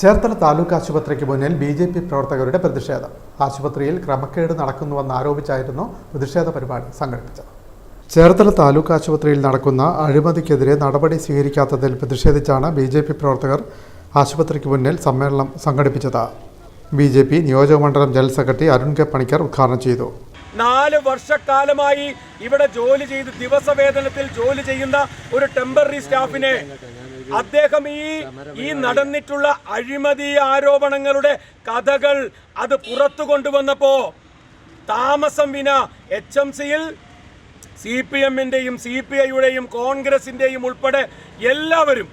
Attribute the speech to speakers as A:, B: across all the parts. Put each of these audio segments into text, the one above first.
A: ചേർത്തല താലൂക്ക് ആശുപത്രിക്ക് മുന്നിൽ B J P പ്രവർത്തകരുടെ പ്രതിഷേധം. ആശുപത്രിയിൽ ക്രമക്കേട് നടക്കുന്നുവെന്ന് ആരോപിച്ചായിരുന്നു പ്രതിഷേധ പരിപാടി സംഘടിപ്പിച്ചത്. ചേർത്തല താലൂക്ക് ആശുപത്രിയിൽ നടക്കുന്ന അഴിമതിക്കെതിരെ നടപടി സ്വീകരിക്കാത്തതിൽ പ്രതിഷേധിച്ചാണ് ബി ജെ പി പ്രവർത്തകർ ആശുപത്രിക്ക് മുന്നിൽ സമ്മേളനം സംഘടിപ്പിച്ചത്. ബി ജെ പി നിയോജകമണ്ഡലം general secretary Arun K Panicker ഉദ്ഘാടനം ചെയ്തു.
B: നാല് വർഷക്കാലമായി ഇവിടെ ജോലി ചെയ്ത് ദിവസവേതനത്തിൽ ജോലി ചെയ്യുന്ന ഒരു ടെമ്പററി സ്റ്റാഫിനെ അദ്ദേഹം ഈ ഈ നടന്നിട്ടുള്ള അഴിമതി ആരോപണങ്ങളുടെ കഥകൾ അത് പുറത്തു കൊണ്ടുവന്നപ്പോ താമസം വിന എച്ച് എം സിയിൽ സി പി എമ്മിന്റെയും സി പി ഐയുടെയും കോൺഗ്രസിന്റെയും ഉൾപ്പെടെ എല്ലാവരും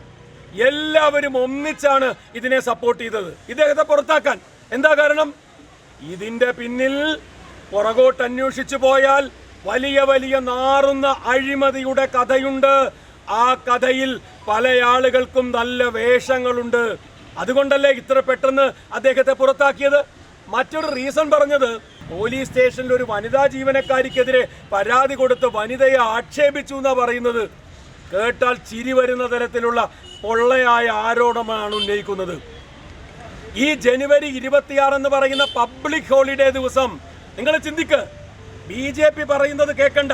B: എല്ലാവരും ഒന്നിച്ചാണ് ഇതിനെ സപ്പോർട്ട് ചെയ്തത്. ഇദ്ദേഹത്തെ പുറത്താക്കാൻ എന്താ കാരണം? ഇതിന്റെ പിന്നിൽ പുറകോട്ട് അന്വേഷിച്ചു പോയാൽ വലിയ വലിയ നാറുന്ന അഴിമതിയുടെ കഥയുണ്ട്. ആ കഥയിൽ പല ആളുകൾക്കും നല്ല വേഷങ്ങളുണ്ട്. അതുകൊണ്ടല്ലേ ഇത്ര പെട്ടെന്ന് അദ്ദേഹത്തെ പുറത്താക്കിയത്? മറ്റൊരു റീസൺ പറഞ്ഞത് പോലീസ് സ്റ്റേഷനിൽ ഒരു വനിതാ ജീവനക്കാരിക്കെതിരെ പരാതി കൊടുത്ത് വനിതയെ ആക്ഷേപിച്ചു എന്നാ പറയുന്നത്. കേട്ടാൽ ചിരി വരുന്ന തരത്തിലുള്ള പൊള്ളയായ ആരോപണമാണ് ഉന്നയിക്കുന്നത്. ഈ ജനുവരി ഇരുപത്തിയാറ് എന്ന് പറയുന്ന പബ്ലിക് ഹോളിഡേ ദിവസം നിങ്ങൾ ചിന്തിക്ക്. ബി ജെ പി പറയുന്നത് കേൾക്കണ്ട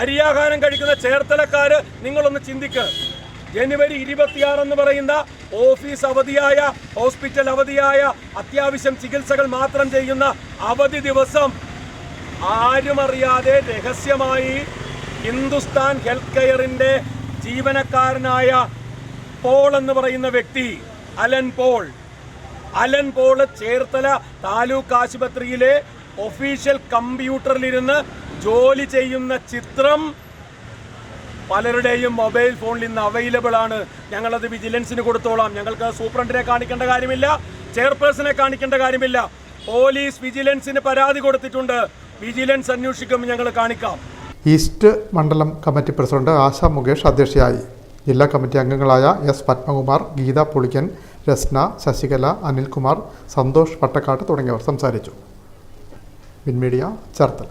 B: അരിയാഹാരം കഴിക്കുന്ന ചേർത്തലക്കാര് നിങ്ങളൊന്ന് ചിന്തിക്ക്. ജനുവരി ഇരുപത്തിയാറ് എന്ന് പറയുന്ന ഓഫീസ് അവധിയായ ഹോസ്പിറ്റൽ അവധിയായ അത്യാവശ്യം ചികിത്സകൾ മാത്രം ചെയ്യുന്ന അവധി ദിവസം ആരും അറിയാതെ രഹസ്യമായി ഹിന്ദുസ്ഥാൻ ഹെൽത്ത് കെയറിന്റെ ജീവനക്കാരനായ പോൾ എന്ന് പറയുന്ന വ്യക്തി Alan Paul. Alan Paul Cherthala taluk ആശുപത്രിയിലെ ഒഫീഷ്യൽ കമ്പ്യൂട്ടറിലിരുന്ന് ജോലി ചെയ്യുന്ന ചിത്രം പലരുടെയും മൊബൈൽ ഫോണിൽ ഇന്ന് അവൈലബിൾ ആണ്. ഞങ്ങളത് വിജിലൻസിന് കൊടുത്തോളാം. ഞങ്ങൾക്ക് സൂപ്രണ്ടിനെ കാണിക്കേണ്ട കാര്യമില്ല ചെയർപേഴ്സണെ കാണിക്കേണ്ട കാര്യമില്ല. പോലീസ് വിജിലൻസിന് പരാതി കൊടുത്തിട്ടുണ്ട്. വിജിലൻസ് അന്വേഷിക്കും ഞങ്ങൾ കാണിക്കാം.
A: ഈസ്റ്റ് മണ്ഡലം കമ്മിറ്റി പ്രസിഡന്റ് ആശ മുകേഷ് അധ്യക്ഷയായി. ജില്ലാ കമ്മിറ്റി അംഗങ്ങളായ എസ് പത്മകുമാർ ഗീത പുളിക്കൻ രസ്ന ശശികല അനിൽകുമാർ സന്തോഷ് പട്ടക്കാട്ട് തുടങ്ങിയവർ സംസാരിച്ചു. വിൻമീഡിയ ചേർത്തല.